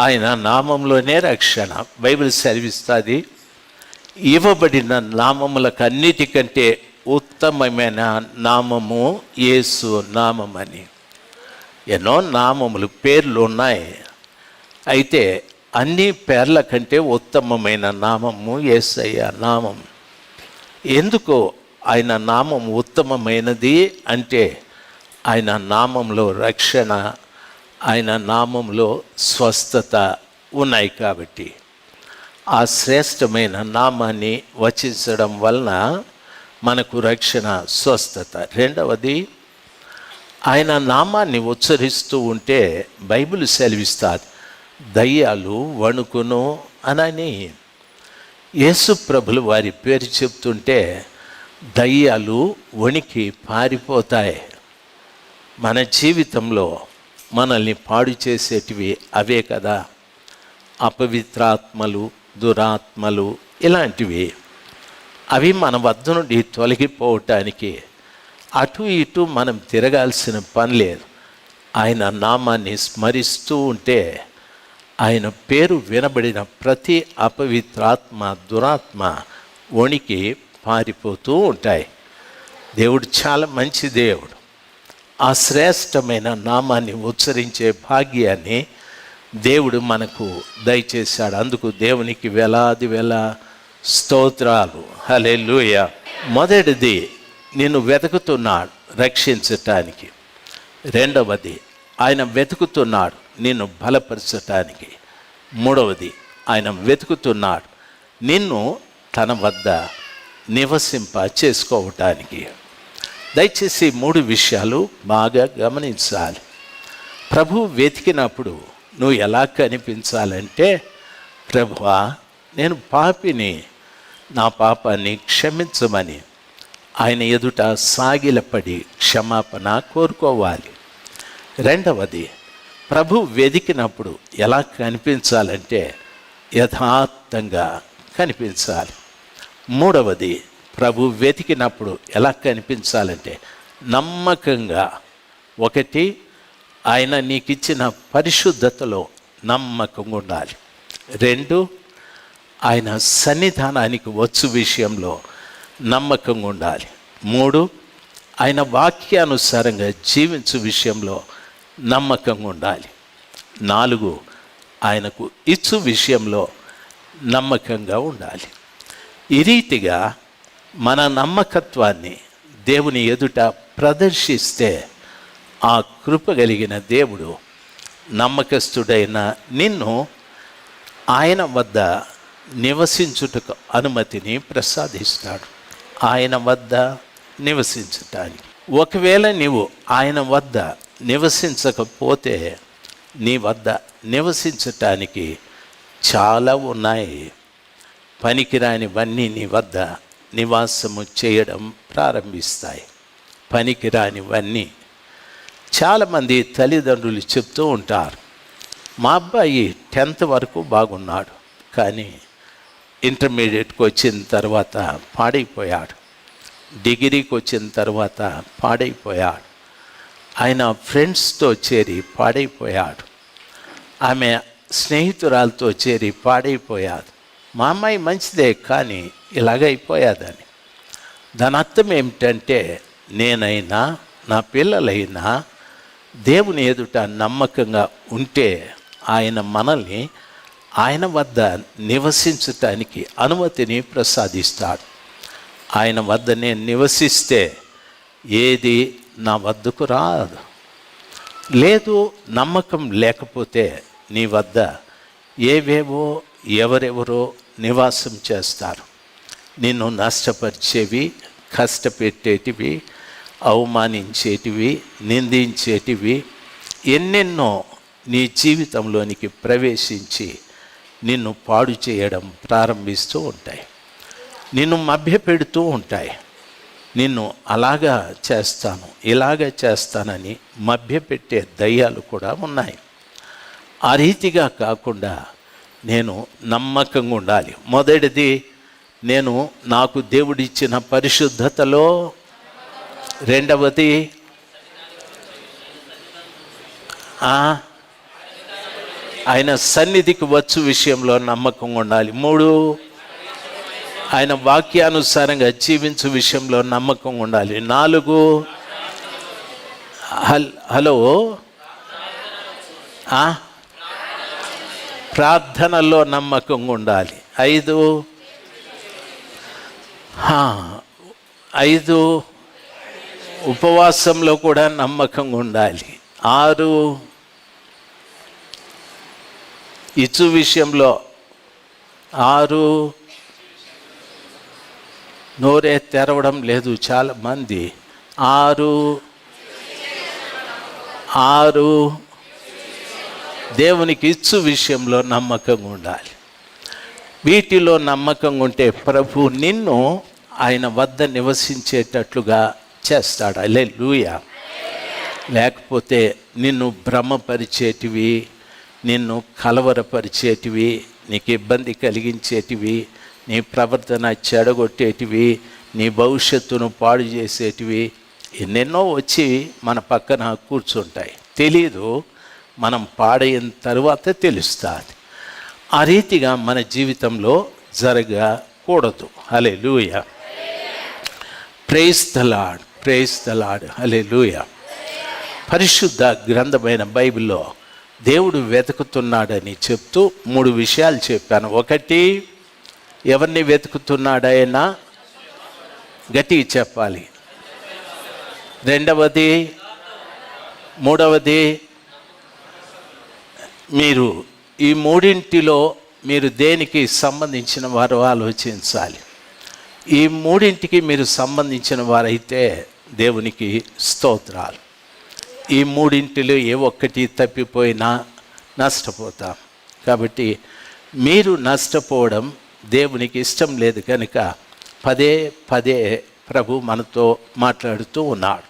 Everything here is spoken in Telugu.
ఆయన నామంలోనే రక్షణ. బైబిల్ సెలవిస్తుంది ఇవ్వబడిన నామములకు అన్నిటికంటే ఉత్తమమైన నామము యేసు నామమని. ఎన్నో నామములు పేర్లు ఉన్నాయి. అయితే అన్ని పేర్ల కంటే ఉత్తమమైన నామము ఏసయ్య నామం. ఎందుకు ఆయన నామం ఉత్తమమైనది అంటే ఆయన నామంలో రక్షణ ఆయన నామంలో స్వస్థత ఉన్నాయి కాబట్టి. ఆ శ్రేష్టమైన నామాన్ని వచించడం వలన మనకు రక్షణ స్వస్థత. రెండవది ఆయన నామాన్ని ఉచ్చరిస్తూ ఉంటే బైబిల్ సెలవిస్తారు దయ్యాలు వణుకును అనని. యేసు ప్రభులు వారి పేరు చెప్తుంటే దయ్యాలు వణికి పారిపోతాయి. మన జీవితంలో మనల్ని పాడు చేసేటివి అవే కదా. అపవిత్రాత్మలు దురాత్మలు ఇలాంటివి. అవి మన వద్ద నుండి తొలగిపోవటానికి అటు ఇటు మనం తిరగాల్సిన పని లేదు. ఆయన నామాన్ని స్మరిస్తూ ఉంటే ఆయన పేరు వినబడిన ప్రతి అపవిత్రాత్మ దురాత్మ వణికి పారిపోతూ ఉంటాయి. దేవుడు చాలా మంచి దేవుడు. ఆ శ్రేష్టమైన నామాన్ని ఉచ్చరించే భాగ్యాన్ని దేవుడు మనకు దయచేశాడు. అందుకు దేవునికి వేలాది వేల స్తోత్రాలు. హలే మొదటిది నిన్ను వెతుకుతున్నాడు రక్షించటానికి. రెండవది ఆయన వెతుకుతున్నాడు నిన్ను బలపరచటానికి. మూడవది ఆయన వెతుకుతున్నాడు నిన్ను తన వద్ద నివసింప చేసుకోవటానికి దయచేసి మూడు విషయాలు బాగా గమనించాలి. ప్రభు వెతికినప్పుడు నువ్వు ఎలా కనిపించాలంటే ప్రభువా నేను పాపిని నా పాపాన్ని క్షమించమని ఆయన ఎదుట సాగిలపడి క్షమాపణ కోరుకోవాలి. రెండవది ప్రభు వెదికినప్పుడు ఎలా కనిపించాలంటే యథార్థంగా కనిపించాలి. మూడవది ప్రభు వెతికినప్పుడు ఎలా కనిపించాలంటే నమ్మకంగా ఒకటి ఆయన నీకు ఇచ్చిన పరిశుద్ధతలో నమ్మకంగా ఉండాలి. రెండు ఆయన సన్నిధానానికి వచ్చు విషయంలో నమ్మకంగా ఉండాలి. మూడు ఆయన వాక్యానుసారంగా జీవించు విషయంలో నమ్మకంగా ఉండాలి. నాలుగు ఆయనకు ఇచ్చు విషయంలో నమ్మకంగా ఉండాలి. ఈ రీతిగా మన నమ్మకత్వాన్ని దేవుని ఎదుట ప్రదర్శిస్తే ఆ కృప కలిగిన దేవుడు నమ్మకస్తుడైన నిన్ను ఆయన వద్ద నివసించుటకు అనుమతిని ప్రసాదిస్తాడు. ఆయన వద్ద నివసించటానికి. ఒకవేళ నీవు ఆయన వద్ద నివసించకపోతే నీ వద్ద నివసించటానికి చాలా ఉన్నాయి. పనికిరానివన్నీ నీ వద్ద నివాసము చేయడం ప్రారంభిస్తాయి. పనికిరానివన్నీ చాలామంది తల్లిదండ్రులు చెప్తూ ఉంటారు. మా అబ్బాయి టెన్త్ వరకు బాగున్నాడు కానీ ఇంటర్మీడియట్కి వచ్చిన తర్వాత పాడైపోయాడు. డిగ్రీకి వచ్చిన తర్వాత పాడైపోయాడు. ఆయన ఫ్రెండ్స్తో చేరి పాడైపోయాడు. ఆమె స్నేహితురాలతో చేరి పాడైపోయాడు. మా అమ్మాయి మంచిదే కానీ ఇలాగ అయిపోయాదని దాని అర్థం ఏమిటంటే నేనైనా నా పిల్లలైనా దేవుని ఎదుట నమ్మకంగా ఉంటే ఆయన మనల్ని ఆయన వద్ద నివసించటానికి అనుమతిని ప్రసాదిస్తాడు. ఆయన వద్ద నేను నివసిస్తే ఏది నా వద్దకు రాదు. లేదు నమ్మకం లేకపోతే నీ వద్ద ఏవేవో ఎవరెవరో నివాసం చేస్తారు. నిన్ను నష్టపరిచేవి కష్టపెట్టేటివి అవమానించేటివి నిందించేటివి ఎన్నెన్నో నీ జీవితంలోనికి ప్రవేశించి నిన్ను పాడు చేయడం ప్రారంభిస్తూ ఉంటాయి. నిన్ను మభ్యపెడుతూ ఉంటాయి. నిన్ను అలాగా చేస్తాను ఇలాగా చేస్తానని మభ్యపెట్టే దయ్యాలు కూడా ఉన్నాయి. ఆ రీతిగా కాకుండా నేను నమ్మకంగా ఉండాలి. మొదటిది నేను నాకు దేవుడిచ్చిన పరిశుద్ధతలో రెండవది ఆయన సన్నిధికి వచ్చు విషయంలో నమ్మకంగా ఉండాలి. మూడు ఆయన వాక్యానుసారంగా జీవించు విషయంలో నమ్మకం ఉండాలి. నాలుగు హల్ హలో ప్రార్థనలో నమ్మకంగా ఉండాలి. ఐదు ఐదు ఉపవాసంలో కూడా నమ్మకంగా ఉండాలి. ఆరు ఇచ్చు విషయంలో ఆరు నోరే తెరవడం లేదు చాలా మంది. ఆరు ఆరు దేవునికి ఇచ్చు విషయంలో నమ్మకంగా ఉండాలి. వీటిలో నమ్మకంగా ఉంటే ప్రభు నిన్ను ఆయన వద్ద నివసించేటట్లుగా చేస్తాడు. అలే లేకపోతే నిన్ను భ్రమపరిచేటివి నిన్ను కలవరపరిచేటివి నీకు ఇబ్బంది కలిగించేటివి నీ ప్రవర్తన చెడగొట్టేటివి నీ భవిష్యత్తును పాడు చేసేటివి ఎన్నెన్నో వచ్చి మన పక్కన కూర్చుంటాయి. తెలీదు మనం పాడైన తర్వాత తెలుస్తుంది. ఆ రీతిగా మన జీవితంలో జరగకూడదు. అలే లూయ ప్రేస్ దలాడ్ ప్రేస్ దలాడ్ హలే లూయ పరిశుద్ధ గ్రంథమైన బైబిల్లో దేవుడు వెతుకుతున్నాడని చెప్తూ మూడు విషయాలు చెప్పాను. ఒకటి ఎవరిని వెతుకుతున్నాడైనా గట్టి చెప్పాలి. రెండవది మూడవది మీరు ఈ మూడింటిలో మీరు దేనికి సంబంధించిన వారు ఆలోచించాలి. ఈ మూడింటికి మీరు సంబంధించిన వారైతే దేవునికి స్తోత్రాలు. ఈ మూడింటిలో ఏ ఒక్కటి తప్పిపోయినా నష్టపోతాం. కాబట్టి మీరు నష్టపోవడం దేవునికి ఇష్టం లేదు కనుక పదే పదే ప్రభు మనతో మాట్లాడుతూ ఉన్నాడు.